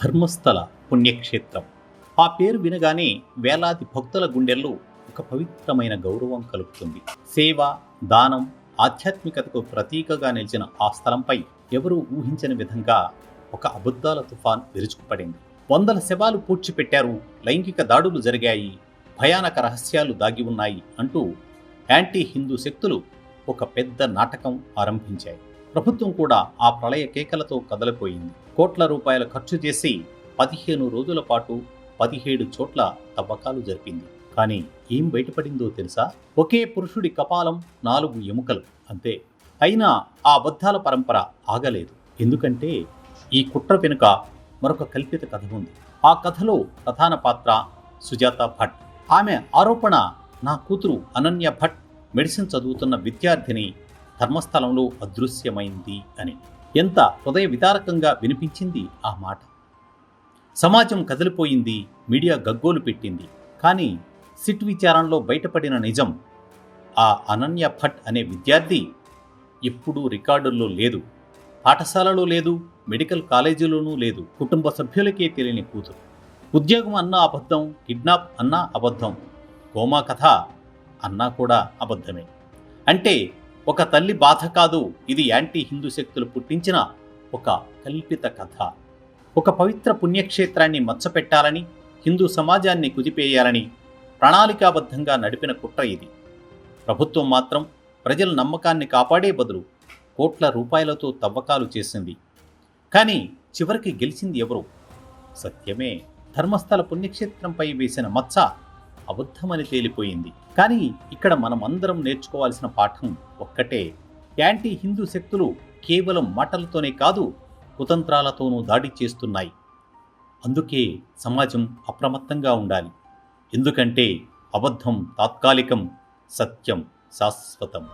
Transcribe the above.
ధర్మస్థల పుణ్యక్షేత్రం. ఆ పేరు వినగానే వేలాది భక్తుల గుండెల్లో ఒక పవిత్రమైన గౌరవం కలుగుతుంది. సేవ దానం ఆధ్యాత్మికతకు ప్రతీకగా నిలిచిన ఆ స్థలంపై ఎవరూ ఊహించని విధంగా ఒక అబద్ధాల తుఫాన్ విరుచుకుపడింది. వందల శవాలు పూడ్చిపెట్టారు లైంగిక దాడులు జరిగాయి భయానక రహస్యాలు దాగి ఉన్నాయి అంటూ యాంటీ హిందూ శక్తులు ఒక పెద్ద నాటకం ఆరంభించాయి. ప్రభుత్వం కూడా ఆ ప్రళయ కేకలతో కదలిపోయింది. కోట్ల రూపాయల ఖర్చు చేసి పదిహేను రోజుల పాటు పదిహేడు చోట్ల తవ్వకాలు జరిపింది. కానీ ఏం బయటపడిందో తెలుసా? ఒకే పురుషుడి కపాలం నాలుగు ఎముకలు. అంతే. అయినా ఆ అబద్ధాల పరంపర ఆగలేదు. ఎందుకంటే ఈ కుట్ర వెనుక మరొక కల్పిత కథ ఉంది. ఆ కథలో ప్రధాన పాత్ర సుజాత భట్. ఆమె ఆరోపణ నా కూతురు అనన్య భట్ మెడిసిన్ చదువుతున్న విద్యార్థిని ధర్మస్థలంలో అదృశ్యమైంది అని. ఎంత హృదయ విదారకంగా వినిపించింది ఆ మాట. సమాజం కదిలిపోయింది మీడియా గగ్గోలు పెట్టింది. కానీ సిట్ విచారణలో బయటపడిన నిజం ఆ అనన్య భట్ అనే విద్యార్థి ఎప్పుడూ రికార్డుల్లో లేదు. పాఠశాలలో లేదు మెడికల్ కాలేజీలోనూ లేదు కుటుంబ సభ్యులకే తెలియని కూతురు. ఉద్యోగం అన్నా అబద్ధం కిడ్నాప్ అన్నా అబద్ధం కోమా కథ అన్నా కూడా అబద్ధమే. అంటే ఒక తల్లి బాధ కాదు. ఇది యాంటీ హిందూ శక్తులు పుట్టించిన ఒక కల్పిత కథ. ఒక పవిత్ర పుణ్యక్షేత్రాన్ని మచ్చపెట్టాలని హిందూ సమాజాన్ని కుదిపేయాలని ప్రణాళికాబద్ధంగా నడిపిన కుట్ర ఇది. ప్రభుత్వం మాత్రం ప్రజల నమ్మకాన్ని కాపాడే బదులు కోట్ల రూపాయలతో తవ్వకాలు చేసింది. కానీ చివరికి గెలిచింది ఎవరు? సత్యమే. ధర్మస్థల పుణ్యక్షేత్రంపై వేసిన మచ్చ అబద్ధమని తేలిపోయింది. కానీ ఇక్కడ మనం అందరం నేర్చుకోవాల్సిన పాఠం ఒక్కటే. యాంటీ హిందూ శక్తులు కేవలం మాటలతోనే కాదు కుతంత్రాలతోనూ దాడి చేస్తున్నాయి. అందుకే సమాజం అప్రమత్తంగా ఉండాలి. ఎందుకంటే అబద్ధం తాత్కాలికం సత్యం శాశ్వతం.